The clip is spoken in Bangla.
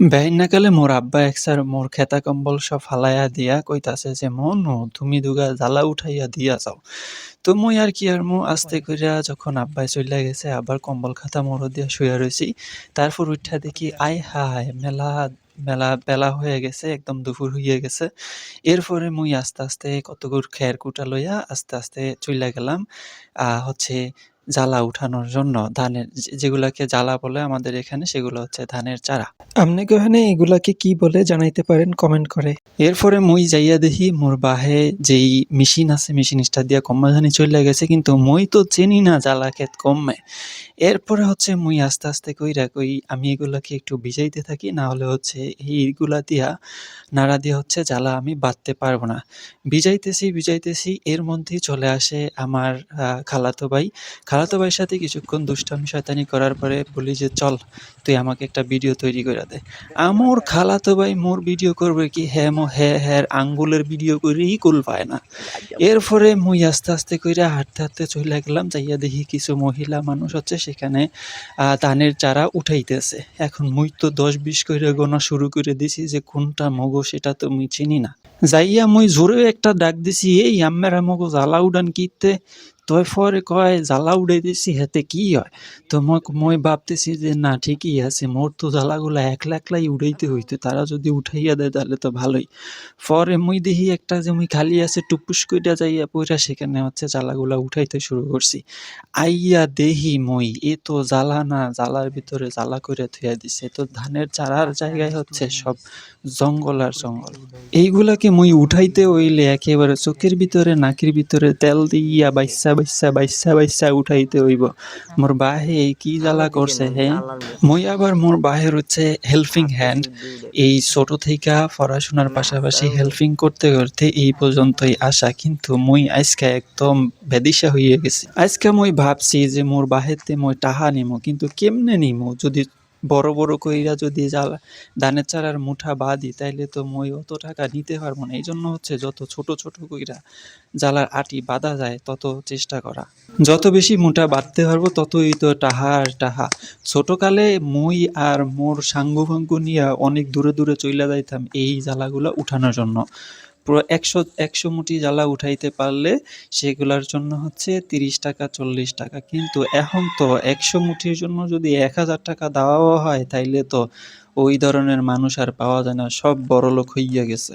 বেহাইন্নাকালে মোর আব্বা একসার মোর খেতা কম্বল সব ফালাইয়া দিয়া কইতাছে যে, মনু, তুমি দুগা জ্বালা উঠাইয়া দিয়া যাও। তো মই আর কি আর মু আস্তে কইরা যখন আব্বাই চইলা গেছে আবার কম্বল খাতা মোর দিয়া শুয়া রইছি তারপর উঠা দেখি আয় হায়, মেলা মেলা বেলা হয়ে গেছে, একদম দুপুর হইয়া গেছে। এরপরে মুই আস্তে আস্তে কতগুর খের কুটা লইয়া আস্তে আস্তে চইলা গেলাম। হচ্ছে জ্বালা উঠানোর জন্য ধানের যেগুলাকে জ্বালা বলে আমাদের এখানে সেগুলো হচ্ছে ধানের চারা। আপনি ওখানে এগুলাকে কি বলে জানাইতে পারেন কমেন্ট করে? এরপরে মুই যাইয়া দেখি মোর বাহে যেই মেশিন আছে মেশিন স্টার দিয়া কম্মা জানি চলে গেছে কিন্তু মই তো চিনি না জ্বালা ক্ষেত কমে। এরপরে হচ্ছে মুই আস্তে আস্তে কইরা কই আমি এগুলাকে একটু ভিজাইতে থাকি না হলে হচ্ছে এইগুলা দিয়া নাড়া দিয়ে হচ্ছে জ্বালা আমি বাঁধতে পারব না। ভিজাইতেছি ভিজাইতেছি এর মধ্যেই চলে আসে আমার খালাতো ভাই। খালাতো ভাইয়ের সাথে কিছুক্ষণ দুষ্টামি শয়তানি করার পরে বলি যে, চল, তুই আমাকে একটা ভিডিও তৈরি করে দে। আমোর খালাতো ভাই মোর ভিডিও করবে কি? হ্যাঁ মো হ্যাঁ হ্যাঁ আঙ্গুলের ভিডিও করেই কুল পায় না। এরপরে মুই আস্তে আস্তে কইরা হাঁটতে হাঁটতে চলে গেলাম, যাইয়া দেখি কিছু মহিলা মানুষ হচ্ছে সেখানে ধানের চারা উঠাইতেছে। এখন মুই তো দশ বিশ কইরা গোনা শুরু করে দিছি যে, কোনটা মগো সেটা তো মুই চিনি না। যাইয়া মুই জোরে একটা ডাক দিছি, এই আম্মেরা মগো জ্বালা উডান কিতে তয় পরে কয়, জ্বালা উড়াই দিছি হেতে কি হয়? তো মই মই ভাবতেছি যে, না, ঠিকই আছে মোর তো জ্বালাগুলা একলা একলাই উড়াইতে হইতো তারা যদি উঠাইয়া দেয় তাহলে তো ভালোই পরে মুই দেখি একটা যে, মুই খালি আছে টুপুস কইরা যাইয়া পইরা, সেখানে হচ্ছে জ্বালাগুলা উঠাইতে শুরু করছি আইয়া দেহি মই, এ তো জ্বালা না জ্বালার ভিতরে জ্বালা করে থুয়া দিছে তো ধানের চারার জায়গায় হচ্ছে সব জঙ্গল আর জঙ্গল। এইগুলাকে মুই উঠাইতে হইলে একেবারে চোখের ভিতরে, নাকের ভিতরে তেল দিয়া বাইসা বাইসা বাইসা বাইসা বাইসা উঠাইতে হইব। মোর বাহে এই কি জ্বালা করছে হ্যাঁ মই আবার মোর বাহের হচ্ছে হেল্পিং হ্যান্ড এই ছোট থেকে পড়াশোনার পাশাপাশি হেল্পিং করতে করতে এই পর্যন্তই আসা। কিন্তু মই আজকে একদম বেদিশা হইয়া গেছি। আজকে মই ভাবছি যে মোর বাহেতে মই টাহা নিমো কিন্তু কেমনে নিমো? যদি বড় বড় কইরা যদি জ্বালা ধানের চারার মুঠা বাদি তাইলে তো মই অত টাকা নিতে পারব না। এই জন্য হচ্ছে যত ছোট ছোট কইরা জ্বালার আটি বাঁধা যায়, তত চেষ্টা করা। যত বেশি মোটা বাঁধতে পারব, ততই তো টাহা আর টাহা। ছোটকালে মই আর মোর সাঙ্গু ফাঙ্গু নিয়ে অনেক দূরে দূরে চইলা যাইতাম এই জ্বালাগুলা উঠানোর জন্য। পুরো একশো একশো মুটি জ্বালা উঠাইতে পারলে সেগুলার জন্য হচ্ছে তিরিশ টাকা, চল্লিশ টাকা। কিন্তু এখন তো একশো মুঠির জন্য যদি এক হাজার টাকা দেওয়াও হয়, তাইলে তো ওই ধরনের মানুষ আর পাওয়া যায় না, সব বড়লোক হইয়া গেছে।